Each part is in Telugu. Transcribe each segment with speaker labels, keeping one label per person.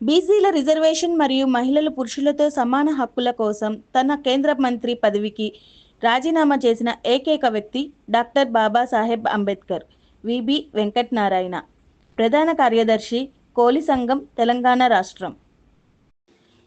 Speaker 1: బీసీల రిజర్వేషన్ మరియు మహిళలు పురుషులతో సమాన హక్కుల కోసం తన కేంద్ర మంత్రి పదవికి రాజీనామా చేసిన ఏకైక వ్యక్తి డాక్టర్ బాబాసాహెబ్ అంబేద్కర్ విబి వెంకటనారాయణ. ప్రధాన కార్యదర్శి కోలి సంఘం తెలంగాణ రాష్ట్రం.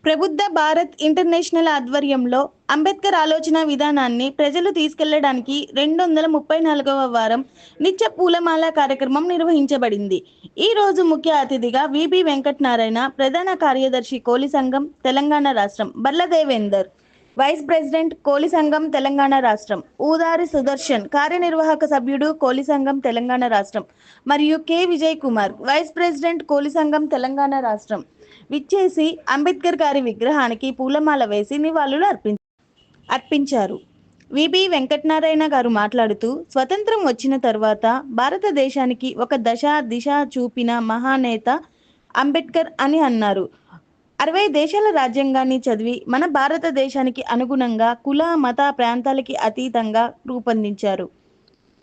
Speaker 1: ప్రబుద్ధ భారత్ ఇంటర్నేషనల్ ఆధ్వర్యంలో అంబేద్కర్ ఆలోచన విధానాన్ని ప్రజలు తీసుకెళ్ళడానికి రెండు వందల ముప్పై నాలుగవ వారం నిత్య పూలమాల కార్యక్రమం నిర్వహించబడింది. ఈ రోజు ముఖ్య అతిథిగా విబి వెంకటనారాయణ ప్రధాన కార్యదర్శి కోలి సంఘం తెలంగాణ రాష్ట్రం బర్లదేవేందర్ వైస్ ప్రెసిడెంట్ కోలి సంఘం తెలంగాణ రాష్ట్రం ఊదారి సుదర్శన్ కార్యనిర్వాహక సభ్యుడు కోలి సంఘం తెలంగాణ రాష్ట్రం మరియు K. Vijay Kumar vice president Koli సంఘం తెలంగాణ రాష్ట్రం విచ్చేసి అంబేద్కర్ గారి విగ్రహానికి పూలమాల వేసి నివాళులు అర్పి అర్పించారు. విబి వెంకటనారాయణ గారు మాట్లాడుతూ స్వతంత్రం వచ్చిన తర్వాత భారతదేశానికి ఒక దశ దిశ చూపిన మహానేత అంబేద్కర్ అని అన్నారు. అరవై దేశాల రాజ్యాంగాన్ని చదివి మన భారతదేశానికి అనుగుణంగా కుల మత ప్రాంతాలకి అతీతంగా రూపొందించారు.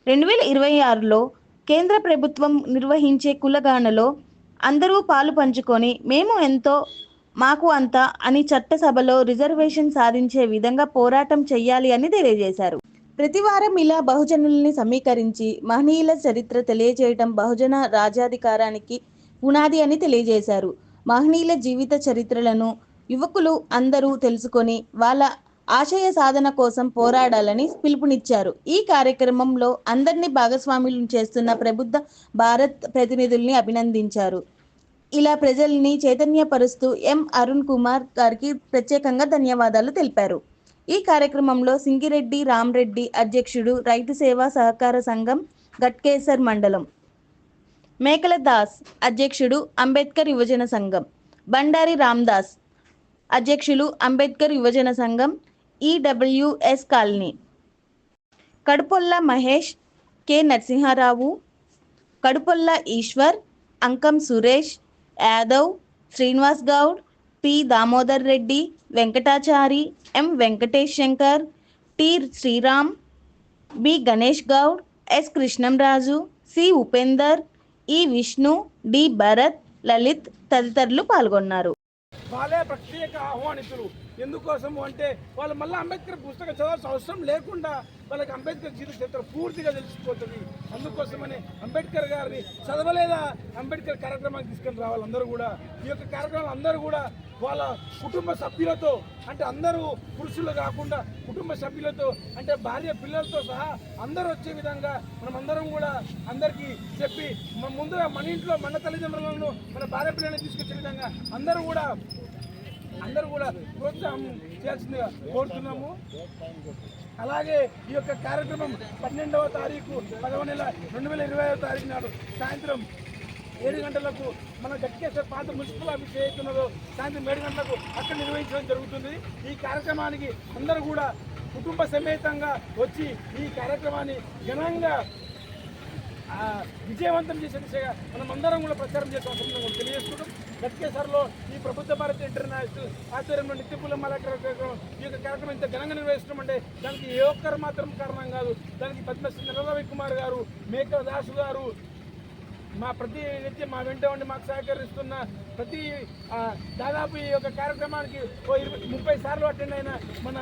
Speaker 1: రెండు వేల ఇరవై ఆరులో కేంద్ర ప్రభుత్వం నిర్వహించే కులగానలో అందరూ పాలు పంచుకొని మేము ఎంతో మాకు అంత అని చట్టసభలో రిజర్వేషన్ సాధించే విధంగా పోరాటం చెయ్యాలి అని తెలియజేశారు. ప్రతి వారం ఇలా బహుజనుల్ని సమీకరించి మహనీయుల చరిత్ర తెలియజేయటం బహుజన రాజాధికారానికి పునాది అని తెలియజేశారు. మహనీయుల జీవిత చరిత్రలను యువకులు అందరూ తెలుసుకొని వాళ్ళ ఆశయ సాధన కోసం పోరాడాలని పిలుపునిచ్చారు. ఈ కార్యక్రమంలో అందరినీ భాగస్వాములు చేస్తున్న ప్రబుద్ధ భారత్ ప్రతినిధుల్ని అభినందించారు. ఇలా ప్రజల్ని చైతన్యపరుస్తూ ఎం అరుణ్ కుమార్ గారికి ప్రత్యేకంగా ధన్యవాదాలు తెలిపారు. ఈ కార్యక్రమంలో సింగిరెడ్డి రామ్రెడ్డి అధ్యక్షుడు రైతు సేవా సహకార సంఘం గట్కేసర్ మండలం. మేకల దాస్ అధ్యక్షుడు అంబేద్కర్ యువజన సంఘం. బండారి రామ్దాస్ అధ్యక్షులు అంబేద్కర్ యువజన సంఘం EWS colony. Kadupolla Mahesh K Narasimha Rao. Kadupolla Eshwar Ankam Suresh Yadav Srinivas Goud P. Damodar Reddy Venkatachari M. Venkatesh Shankar T. Sriram B. Ganesh Goud S. Krishnam Raju C. Upender E Vishnu D. Bharat Lalit తదితరులు పాల్గొన్నారు.
Speaker 2: వాళ్ళే ప్రత్యేక ఆహ్వానితులు. ఎందుకోసము అంటే వాళ్ళు మళ్ళీ అంబేద్కర్ పుస్తకం చదవాల్సిన అవసరం లేకుండా వాళ్ళకి అంబేద్కర్ జీవిత చరిత్ర పూర్తిగా తెలిసిపోతుంది. అందుకోసమని అంబేద్కర్ గారిని చదవలేదా? అంబేద్కర్ కార్యక్రమానికి తీసుకొని రావాలి అందరూ కూడా. ఈ యొక్క కార్యక్రమాలు అందరూ కూడా వాళ్ళ కుటుంబ సభ్యులతో అంటే అందరూ పురుషులు కాకుండా కుటుంబ సభ్యులతో అంటే భార్య పిల్లలతో సహా అందరూ వచ్చే విధంగా మనం అందరం కూడా అందరికీ చెప్పి మన ముందుగా మన ఇంట్లో మన తల్లిదండ్రులను మన భార్య పిల్లల్ని తీసుకొచ్చే విధంగా అందరూ కూడా అందరూ కూడా ప్రోత్సాహం చేయాల్సిందిగా కోరుతున్నాము. అలాగే ఈ యొక్క కార్యక్రమం పన్నెండవ తారీఖు పదవ నెల రెండు వేల ఇరవై ఐదవ తారీఖు నాడు సాయంత్రం ఏడు గంటలకు మన గట్టికేశ్వర పాత మున్సిపల్ ఆఫీస్ ఏదైతున్నదో సాయంత్రం ఏడు గంటలకు అక్కడ నిర్వహించడం జరుగుతుంది. ఈ కార్యక్రమానికి అందరూ కూడా కుటుంబ సమేతంగా వచ్చి ఈ కార్యక్రమాన్ని ఘనంగా విజయవంతం చేసే దిశగా మనం అందరం కూడా ప్రచారం చేసే అవసరం కూడా తెలియజేసుకుంటాం గతికేసారిలో ఈ ప్రభుత్వ భారతి ఇంటర్నేషనల్ ఆధ్వర్యంలో నిత్యపూల మల కార్యక్రమం ఈ యొక్క కార్యక్రమం ఇంత ఘనంగా నిర్వహిస్తున్నాం అంటే దానికి ఏ ఒక్కరు మాత్రం కారణం కాదు. దానికి పద్మశ్రీ నరరవి కుమార్ గారు మేకల దాసు గారు మా ప్రతి నిత్యం మా వెంట ఉండి మాకు సహకరిస్తున్న ప్రతి దాదాపు ఈ యొక్క కార్యక్రమానికి ఓ ఇరవై ముప్పై సార్లు అటెండ్ అయిన మన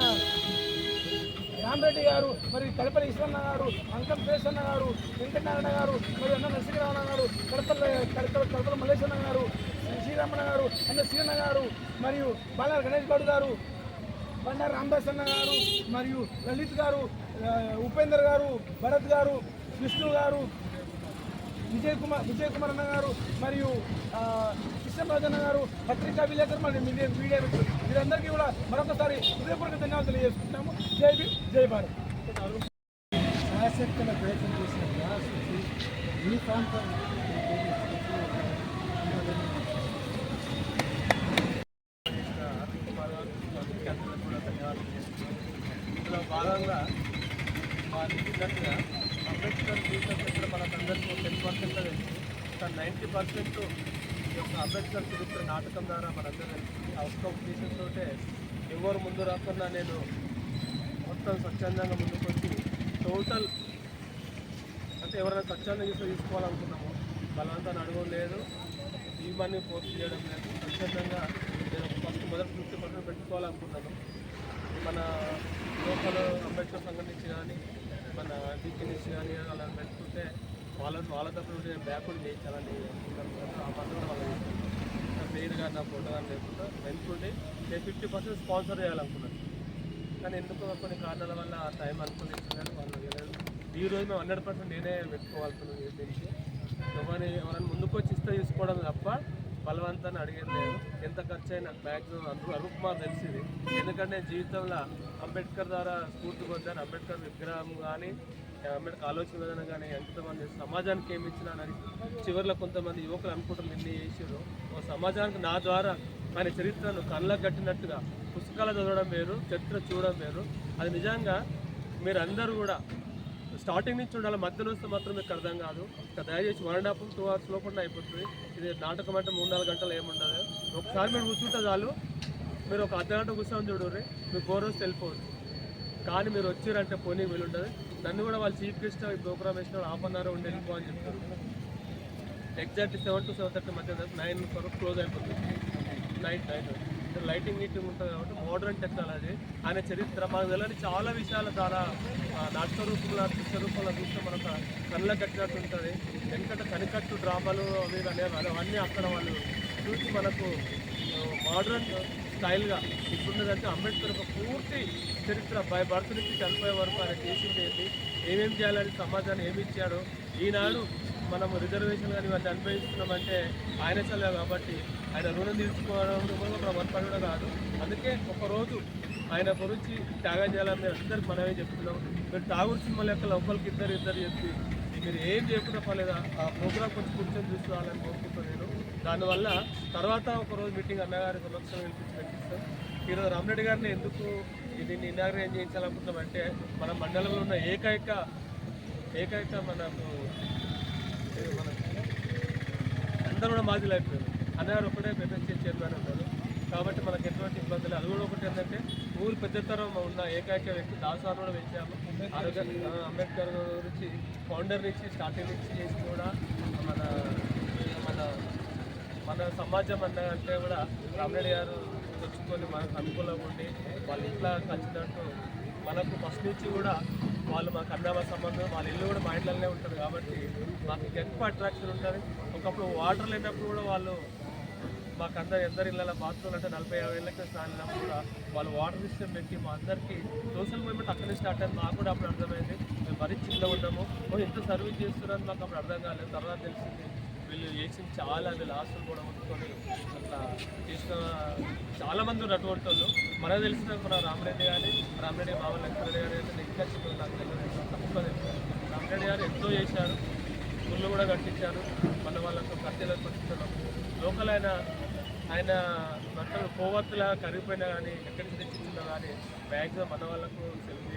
Speaker 2: రామరెడ్డి గారు మరి కడపల్లి ఈశ్వరన్న గారు అంకం శేషన్న గారు వెంకటనారాయణ గారు మరి అన్న నరసింహరావు గారు కడపల్ల కడప కడపల మల్లేశ్వరన్న గారు శ్రీరామన్న గారు అన్న శ్రీరణ గారు మరియు బాలార్ గణేష్ గౌడ్ గారు బండారు రామదాస్ అన్న గారు మరియు లలిత్ గారు ఉపేందర్ గారు భరత్ గారు విష్ణు గారు విజయ్ కుమార్ విజయ్ కుమార్ అన్న గారు మరియు ఆ, అన్న గారు పత్రికా విలేకరు మరియు మీడియా మీడియా వీరందరికీ కూడా మరొకసారి హృదయపూర్వక ధన్యవాదాలు తెలియజేసుకుంటున్నాము. జై భీమ్ జై భారత్.
Speaker 3: శాసక్తుల ప్రయత్నం చేసిన గ్లాసుకి ఈ ప్రాంతం
Speaker 4: ఇందులో భాగంగా మా చెప్పినట్టుగా అంబేద్కర్ జీవిత చరిత్ర మనకందరికీ ten percent ninety percent Ambedkar చరిత్ర నాటకం ద్వారా మనందరూ తెలుస్తుంది ఆ ఒక్క ఉద్దేశంతో ఎవరు ముందు రాకుండా నేను మొత్తం స్వచ్ఛందంగా ముందుకు వచ్చి టోటల్ అంటే ఎవరైనా స్వచ్ఛందంగా చూసి తీసుకోవాలనుకున్నామో బలవంతాన్ని అడగడం లేదు. ఈ టీమాన్ని పోస్ట్ చేయడం లేదు. స్వచ్ఛందంగా నేను ఫస్ట్ మొదటి ఫిఫ్టీ పర్సెంట్ పెట్టుకోవాలనుకున్నాను. మన లోకల్ అంబేద్కర్ సంఘం నుంచి కానీ మన డిగ్రీ నుంచి కానీ అలా పెట్టుకుంటే వాళ్ళని వాళ్ళ తరఫున నుండి నేను బ్యాక్ కూడా చేయించాలని ఆ పద్ధతి కూడా వాళ్ళకి నా కానీ నా ఫోటో కానీ లేకుండా వెనుకుండి నేను ఫిఫ్టీ పర్సెంట్ స్పాన్సర్ చేయాలనుకున్నాను. కానీ ఎందుకో కొన్ని కారణాల వల్ల ఆ టైం అనుకుని ఇచ్చినారు వాళ్ళు ఇవ్వలేదు ఈ రోజు మేము హండ్రెడ్ పర్సెంట్ నేనే పెట్టుకోవాల్సింది దీనికి ఎవరిని ఎవరైనా ముందుకు వచ్చి ఇస్తే తీసుకోవడం తప్ప బలవంతాన్ని అడిగేది లేదు. ఎంత ఖర్చు అయినా మ్యాక్సిమం అరుణ్ అరుణ్ కుమార్ తెలిసింది. ఎందుకంటే జీవితంలో అంబేద్కర్ ద్వారా స్ఫూర్తి పొందాను అంబేద్కర్ విగ్రహం కానీ అంబేద్కర్ ఆలోచన విధానం కానీ ఎంతమంది సమాజానికి ఏమి ఇచ్చినా అని చివరిలో కొంతమంది యువకులు అనుకుంటారు ఎన్ని చేసారు ఒక సమాజానికి నా ద్వారా ఆయన చరిత్రను కళ్ళకు కట్టినట్టుగా పుస్తకాలు చదవడం వేరు చరిత్ర చూడడం వేరు. అది నిజంగా మీరు అందరూ కూడా స్టార్టింగ్ నుంచి ఉండాలి మధ్యలో వస్తే మాత్రం మీకు అర్థం కాదు. దయచేసి one and half two hours లోపల అయిపోతుంది. ఇది నాటకం అంటే మూడు నాలుగు గంటలు ఏముండదు ఒకసారి మీరు కూర్చుంటే చాలు. మీరు ఒక అర్ధ గంట కూర్చొని చూడరు మీకు బోర్ వెళ్ళిపోవచ్చు. కానీ మీరు వచ్చారంటే పోనీ వీలుండదు. నన్ను కూడా వాళ్ళు చీఫ్ గెస్ట్ ప్రోగ్రామ్ వేసిన హాఫ్ అన్ అవర్ ఉండి వెళ్ళిపో అని చెప్తారు. Exact seven to seven thirty మధ్య నైన్ వరకు క్లోజ్ అయిపోతుంది. నైట్ నైట్ లైటింగ్ నీటింగ్ ఉంటుంది కాబట్టి మోడర్న్ టెక్నాలజీ ఆయన చరిత్ర మనకు తెలియని చాలా విషయాలు చాలా ఆ, నాటక రూపంలో దృశ్య రూపంలో చూస్తే మనకు కళ్ళ కట్టినట్టు ఉంటుంది. ఎందుకంటే కనికట్టు డ్రామాలు అవి అనేవి అవన్నీ అక్కడ వాళ్ళు చూసి మనకు మోడర్న్ స్టైల్గా ఇప్పుడున్నదంటే అంబేద్కర్ ఒక పూర్తి చరిత్ర బై బర్త్ నుంచి చనిపోయే వరకు ఆయన చేసింది ఏంటి? ఏమేమి చేయాలని సమాజాన్ని ఏమి ఇచ్చాడు? ఈనాడు మనము రిజర్వేషన్ కానీ ఇవన్నీ అనుభవిస్తున్నామంటే ఆయన చల్లే కాబట్టి ఆయన రుణం తీర్చుకోవడం కూడా మనం వనపడి కాదు. అందుకే ఒకరోజు ఆయన గురించి త్యాగం చేయాలని మేము అందరికి మనమే చెప్తున్నాం. మీరు ఠాగూర్ సినిమా లెక్క లోపలికి ఇద్దరు ఇద్దరు చెప్పి మీరు ఏం చేయకుండా పర్లేదు ఆ ప్రోగ్రామ్ కొంచెం కూర్చొని చూసుకోవాలని కోరుకుంటున్నాను దానివల్ల తర్వాత ఒక రోజు మీటింగ్ అన్నగారి సమక్షం వినిపించి పెట్టిస్తాం ఈరోజు రామరెడ్డి గారిని ఎందుకు దీన్ని ఇనాగ్రేట్ అంటే మన మండలంలో ఉన్న ఏకైక ఏకైక మనకు మన అందరూ కూడా మాజీలు అయిపోయారు అన్నగారు ఒకటే పెద్ద చైర్మన్ ఉన్నారు. కాబట్టి మనకు ఎటువంటి ఇబ్బందులు అది కూడా ఒకటి ఏంటంటే ఊరు పెద్దతరం ఉన్న ఏకైక వ్యక్తి దాసాను కూడా పెంచాము. ఆరోగ్య అంబేద్కర్ గురించి ఫౌండర్ నుంచి స్టార్టింగ్ నుంచి చేసి కూడా మన మన మన సమాజం అన్న అంటే కూడా రామరెడ్డి గారు తెచ్చుకొని మనకు అనుకూలంగా ఉండి వాళ్ళ ఇంట్లో కలిసినట్టు మనకు ఫస్ట్ నుంచి కూడా వాళ్ళు మాకు అన్నమ సంబంధం వాళ్ళ ఇల్లు కూడా మా ఇంట్లోనే ఉంటుంది కాబట్టి మాకు ఎక్కువ అట్రాక్షన్ ఉంటుంది. ఒకప్పుడు వాటర్ లేనప్పుడు కూడా వాళ్ళు మాకు అందరు ఎందరి ఇళ్ళ బాత్రూమ్ అంటే నలభై యాభై ఏళ్ళకి స్నానం కూడా వాళ్ళు వాటర్ సిస్టమ్ పెట్టి మా అందరికీ సోషల్ మూవ్మెంట్ అక్కడే స్టార్ట్ అయింది. మాకు కూడా అప్పుడు అర్థమైంది. మేము మరీ చిన్నగా ఉన్నాము. ఇంత ఎంత సర్వీస్ చేస్తున్నారని మాకు అప్పుడు అర్థం కాలేదు. తర్వాత తెలిసింది. వీళ్ళు చేసి చాలా వీళ్ళు హాస్టల్ కూడా ఉంచుకొని అట్లా చేసిన చాలామంది ఉన్నారు అటువంటి వాళ్ళు. మనకు తెలిసిన మన రామరెడ్డి గారి రామరెడ్డి బాబు లక్ష్మరెడ్డి గారు అయితే ఇంకా చిన్న నాకు తెలియదు. తక్కువ తెలుసు రామరెడ్డి గారు ఎంతో చేశారు. ఫుల్లు కూడా కట్టించారు. మన వాళ్ళకు కట్టెలకు పట్టించడం లోకల్ ఆయన ఆయన బట్టలు కోవత్తులా కరిగిపోయినా కానీ ఎక్కడి నుంచి కానీ మ్యాక్సిమం మన వాళ్ళకు సెల్ఫ్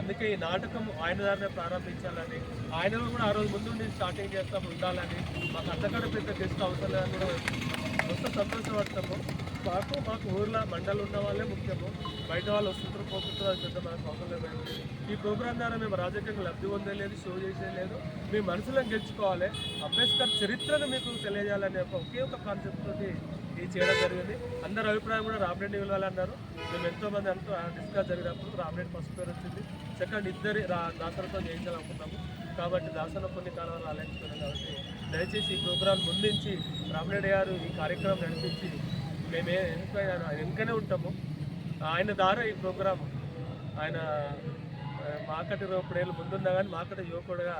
Speaker 4: అందుకే ఈ నాటకం ఆయన దారినే ప్రారంభించాలని ఆయన కూడా ఆ రోజు ముందు నుండి స్టార్టింగ్ చేస్తాం ఉండాలని మాకు అంతకంటే పెద్ద గెస్ట్ అవసరం లేదని కూడా మొత్తం సంతోషపడతాము. మాకు మాకు ఊర్లో మండలు ఉన్న వాళ్ళే ముఖ్యము. బయట వాళ్ళు వస్తుంటారు పోతుంటారు అని చెప్తే మనకు అవసరం లేదు. ఈ ప్రోగ్రాం ద్వారా మేము రాజకీయంగా లబ్ధి పొందలేదు షో చేసేయలేదు. మీ మనసులను గెలుచుకోవాలి. అంబేద్కర్ చరిత్రను మీకు తెలియజేయాలనే ఒక ఒకే ఒక కాన్సెప్ట్ తోటి ఇది చేయడం జరిగింది. అందరి అభిప్రాయం కూడా రామరెడ్డి విలువాలన్నారు మేము ఎంతోమంది అంటూ డిస్కస్ జరిగినప్పుడు రామరెడ్డి ఫస్ట్ పేరు వచ్చింది. సెకండ్ ఇద్దరి రా దాసలతో చేయించాలనుకున్నాము కాబట్టి దాసన కొన్ని కాలాలు ఆలోచించుకున్నాం కాబట్టి దయచేసి ఈ ప్రోగ్రాం ముందుంచి రామరెడ్డి గారు ఈ కార్యక్రమం నడిపించి మేమే వెనుక వెనుకనే ఉంటాము. ఆయన ద్వారా ఈ ప్రోగ్రాం ఆయన మాకటి రూపడేళ్ళు ముందున్నా కానీ మాకటి యువకుడుగా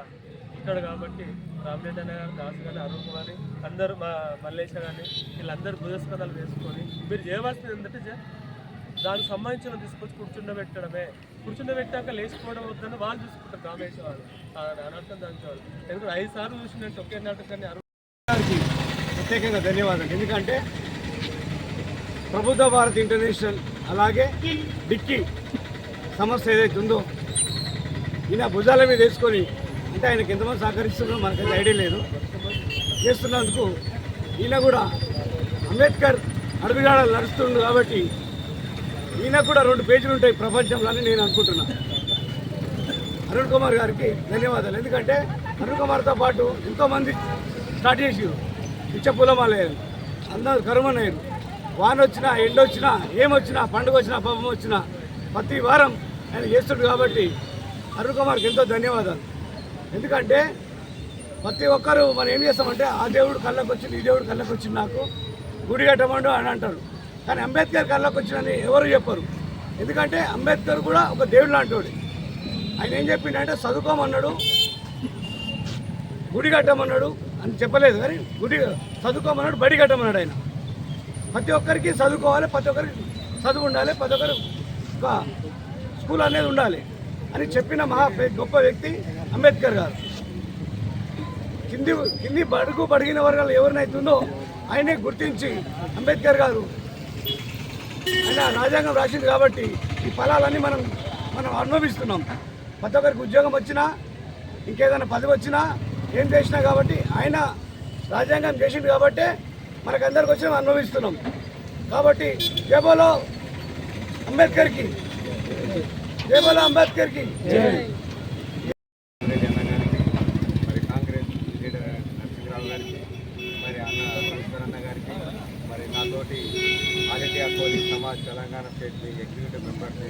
Speaker 4: ఉంటాడు కాబట్టి రామరెడ్డి అన్న గారు దాసు కానీ అరుణ్ కుమార్ అందరూ మా మల్లేశ కానీ వీళ్ళందరూ భుజస్పదాలు వేసుకొని మీరు చేయవలసింది ఏంటంటే జ- దానికి సంబంధించిన తీసుకొచ్చి కూర్చుండబెట్టడమే. కూర్చుండబెట్టాక లేచిపోవడం వద్దని వాళ్ళు చూసుకుంటారు. రామేశ్వర వాళ్ళు వాళ్ళు. ఎందుకంటే ఐదు సార్లు చూసినట్టు ఒకే నాటకాన్ని అరుణ్
Speaker 3: ప్రత్యేకంగా ధన్యవాదాలు. ఎందుకంటే ప్రభుత్వ భారత్ ఇంటర్నేషనల్ అలాగే డిక్కీ సమస్య ఏదైతే ఉందో ఈయన భుజాల మీద వేసుకొని అంటే ఆయనకి ఎంతమంది సహకరిస్తున్నారో మనకైతే ఐడియా లేదు. చేస్తున్నందుకు ఈయన కూడా అంబేద్కర్ అడుగుజాడ నడుస్తుండు కాబట్టి ఈయన కూడా రెండు పేజీలు ఉంటాయి ప్రపంచంలో అని నేను అనుకుంటున్నా. అరుణ్ కుమార్ గారికి ధన్యవాదాలు. ఎందుకంటే అరుణ్ కుమార్తో పాటు ఎంతోమంది స్టార్ట్ చేసారు పిచ్చపూలమాలయ్యారు అందరూ కరుమనయ్యారు వాన వచ్చినా ఎండ వచ్చినా ఏమొచ్చినా పండుగ వచ్చినా పబ్బం వచ్చినా ప్రతి వారం ఆయన చేస్తుడు కాబట్టి అరుణ్ కుమార్కి ఎంతో ధన్యవాదాలు. ఎందుకంటే ప్రతి ఒక్కరు మనం ఏం చేస్తామంటే ఆ దేవుడు కళ్ళకు వచ్చింది ఈ దేవుడు కళ్ళకు వచ్చింది నాకు. గుడి కట్టమండు అని అంటారు. కానీ అంబేద్కర్ కళ్ళకు వచ్చినని ఎవరు చెప్పరు. ఎందుకంటే అంబేద్కర్ కూడా ఒక దేవుడు లాంటివాడు ఆయన ఏం చెప్పిండంటే చదువుకోమన్నాడు గుడి కట్టమన్నాడు అని చెప్పలేదు కానీ గుడి చదువుకోమన్నాడు బడి కట్టమన్నాడు ఆయన. ప్రతి ఒక్కరికి చదువుకోవాలి ప్రతి ఒక్కరికి చదువు ఉండాలి ప్రతి ఒక్కరు ఒక స్కూల్ అనేది ఉండాలి అని చెప్పిన మహా గొప్ప వ్యక్తి అంబేద్కర్ గారు. కింది కింది బడుగు బడిగిన వర్గాలు ఎవరినైతుందో ఆయనే గుర్తించి అంబేద్కర్ గారు ఆయన రాజ్యాంగం రాసింది కాబట్టి ఈ ఫలాలన్నీ మనం మనం అనుభవిస్తున్నాం. ప్రతి ఒక్కరికి ఉద్యోగం వచ్చినా ఇంకేదైనా పదవి వచ్చినా ఏం చేసినా కాబట్టి ఆయన రాజ్యాంగం చేసింది కాబట్టి మనకందరికి వచ్చిన అనుభవిస్తున్నాం. కాబట్టి జేబోలో అంబేద్కర్కి జేబోలో అంబేద్కర్కి.
Speaker 5: మెంబర్స్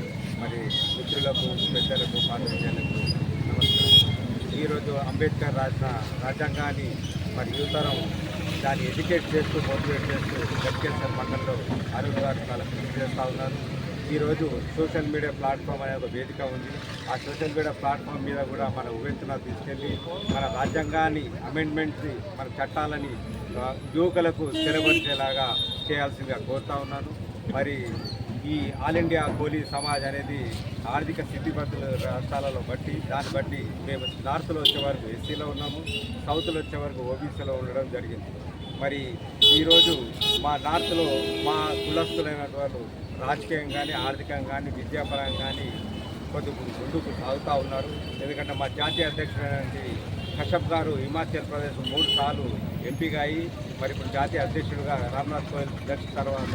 Speaker 5: మరి మిత్రులకు పెద్దలకు పాత్రికేయులకు నమస్కారం. ఈరోజు అంబేద్కర్ రాసిన రాజ్యాంగాన్ని మరి యువతరం దాన్ని ఎడ్యుకేట్ చేస్తూ మోటివేట్ చేస్తూ గట్కేశ్వర మండలంలో అరుణ్ గారు చాలా కృషి చేస్తూ ఉన్నారు. ఈరోజు సోషల్ మీడియా ప్లాట్ఫామ్ అనే ఒక వేదిక ఉంది. ఆ సోషల్ మీడియా ప్లాట్ఫామ్ మీద కూడా మన ఉవేంతన తీసుకెళ్ళి మన రాజ్యాంగాన్ని అమెండ్మెంట్స్ని మన చట్టాలని యువకులకు స్థిరపరిచేలాగా చేయాల్సిందిగా కోరుతా ఉన్నాను. మరి ఈ ఆల్ ఇండియా కోలీ సమాజ్ అనేది ఆర్థిక స్థితిగతుల రాష్ట్రాలలో బట్టి దాన్ని బట్టి మేము నార్త్లో వచ్చే వరకు ఎస్సీలో ఉన్నాము సౌత్లో వచ్చే వరకు ఓబీసీలో ఉండడం జరిగింది. మరి ఈరోజు మా నార్త్లో మా కులస్తులైన వాళ్ళు రాజకీయంగా కానీ ఆర్థికంగా కానీ విద్యాపరంగా కానీ కొద్ది ముందుకు సాగుతూ ఉన్నారు. ఎందుకంటే మా జాతీయ అధ్యక్షుడైనటువంటి కశ్యప్ గారు హిమాచల్ ప్రదేశ్ మూడు సార్లు ఎంపీగా అయ్యి మరి ఇప్పుడు జాతీయ అధ్యక్షుడిగా రామ్నాథ్ కోవింద్ దర్శన తర్వాత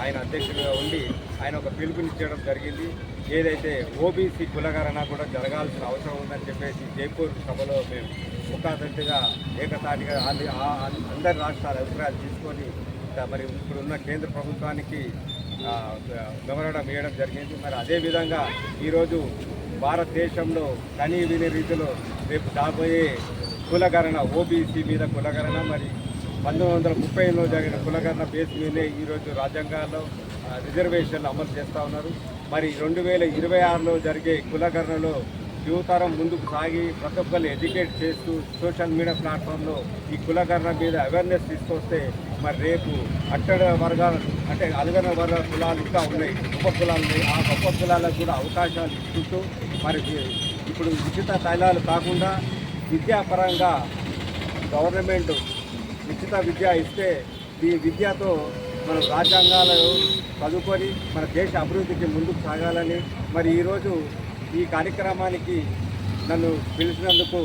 Speaker 5: ఆయన అధ్యక్షుడిగా ఉండి ఆయన ఒక పిలుపునిచ్చేయడం జరిగింది. ఏదైతే ఓబీసీ కులగరణ కూడా జరగాల్సిన అవసరం ఉందని చెప్పేసి జైపూర్ సభలో మేము ముఖాతంతిగా ఏకతాటిగా అందరి రాష్ట్రాల అభిప్రాయాలు తీసుకొని మరి ఇప్పుడున్న కేంద్ర ప్రభుత్వానికి ఆ, ఇవ్వడం జరిగింది. మరి అదేవిధంగా ఈరోజు భారతదేశంలో కనీ విని రీతిలో రేపు రాబోయే కులగణన ఓబీసీ మీద కులగణన మరి పంతొమ్మిది వందల ముప్పై ఎనిమిదిలో జరిగిన కులగణన బేస్ మీదే ఈరోజు రాజ్యాంగాల్లో రిజర్వేషన్లు అమలు చేస్తూ ఉన్నారు. మరి రెండు వేల ఇరవై ఆరులో జరిగే కులగణనలో యువతరం ముందుకు సాగి ప్రతి ఒక్కరిని ఎడ్యుకేట్ చేస్తూ సోషల్ మీడియా ప్లాట్ఫామ్లో ఈ కులకరణ మీద అవేర్నెస్ తీసుకొస్తే మరి రేపు అట్టడ వర్గాలు అంటే అలగన వర్గాల కులాలు ఇంకా ఉన్నాయి. గొప్ప కులాలు ఉన్నాయి. ఆ గొప్ప కులాలకు కూడా అవకాశాలు ఇస్తుంటూ మరి ఇప్పుడు ఉచిత తైలాలు కాకుండా విద్యాపరంగా గవర్నమెంట్ ఉచిత విద్య ఇస్తే ఈ విద్యతో మన రాజ్యాంగాలను చదువుకొని మన దేశ అభివృద్ధికి ముందుకు సాగాలని మరి ఈరోజు ఈ కార్యక్రమానికి నన్ను పిలిచినందుకు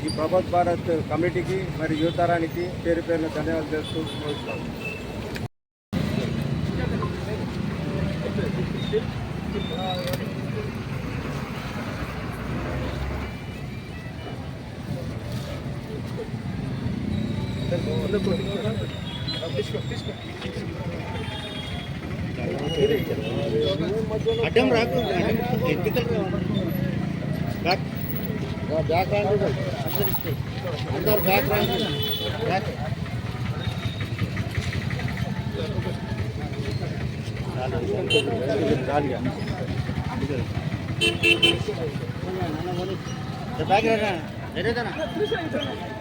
Speaker 5: ఈ ప్రభోత్ భారత్ కమిటీకి మరి యువతరానికి పేరు పేరున ధన్యవాదాలు చేస్తూ
Speaker 6: అడ్డం రాకు బ్యాక్ బ్యాక్ రాండి అందరు బ్యాక్ రాండి బ్యాక్ బ్యాక్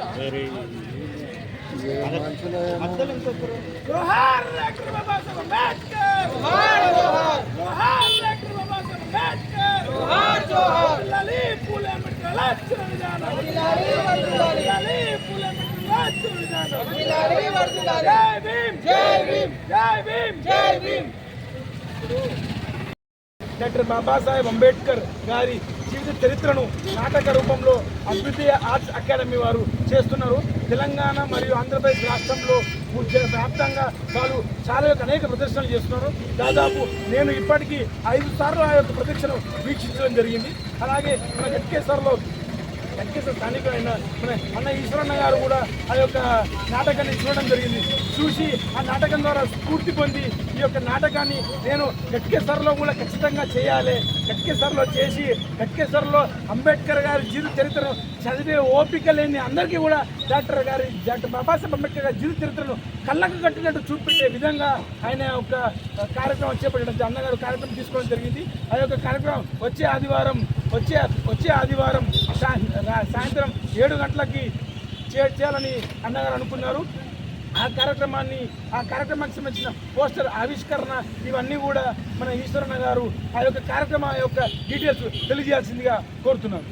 Speaker 6: రెడీదానా వెరీ మధ్యలో ఇంకొకరు
Speaker 2: జోహార్ డాక్టర్ బాబాసాహెబ్ అంబేద్కర్ జోహార్ జోహార్ జోహార్ డాక్టర్ బాబాసాహెబ్ అంబేద్కర్ జోహార్ జీవిత చరిత్రను నాటక రూపంలో అద్వితీయ ఆర్ట్స్ అకాడమీ వారు చేస్తున్నారు. తెలంగాణ మరియు ఆంధ్రప్రదేశ్ రాష్ట్రంలో వ్యాప్తంగా వాళ్ళు చాలా యొక్క అనేక ప్రదర్శనలు చేస్తున్నారు. దాదాపు నేను ఇప్పటికీ ఐదు సార్లు ఆ యొక్క ప్రదర్శన వీక్షించడం జరిగింది. అలాగే మన గట్కేశ్వర్లో గట్కేశ్వర స్థానికులైన మన అన్న ఈశ్వరన్న గారు కూడా ఆ యొక్క నాటకాన్ని చూడడం జరిగింది. చూసి ఆ నాటకం ద్వారా స్ఫూర్తి పొంది ఈ యొక్క నాటకాన్ని నేను గట్కేశ్వర్లో కూడా ఖచ్చితంగా చేయాలి. గట్కేశ్వర్లో చేసి గట్కేశ్వర్లో అంబేద్కర్ గారి జీవిత చరిత్రను చదివే ఓపిక లేని అందరికీ కూడా డాక్టర్ గారి డాక్టర్ బాబాసాహెబ్ అంబేద్కర్ గారి జీవిత చరిత్రను కళ్ళకు కట్టినట్టు చూపించే విధంగా ఆయన ఒక కార్యక్రమం చేపట్టడం అన్నగారు కార్యక్రమం తీసుకోవడం జరిగింది. ఆ యొక్క కార్యక్రమం వచ్చే ఆదివారం వచ్చే వచ్చే ఆదివారం సాయం సాయంత్రం ఏడు గంటలకి చే- చేయాలని అన్నగారు అనుకున్నారు. ఆ కార్యక్రమాన్ని ఆ కార్యక్రమానికి సంబంధించిన పోస్టర్ ఆవిష్కరణ ఇవన్నీ కూడా మన ఈశ్వరన్న గారు ఆ యొక్క కార్యక్రమం యొక్క డీటెయిల్స్ తెలియజేయాల్సిందిగా కోరుతున్నారు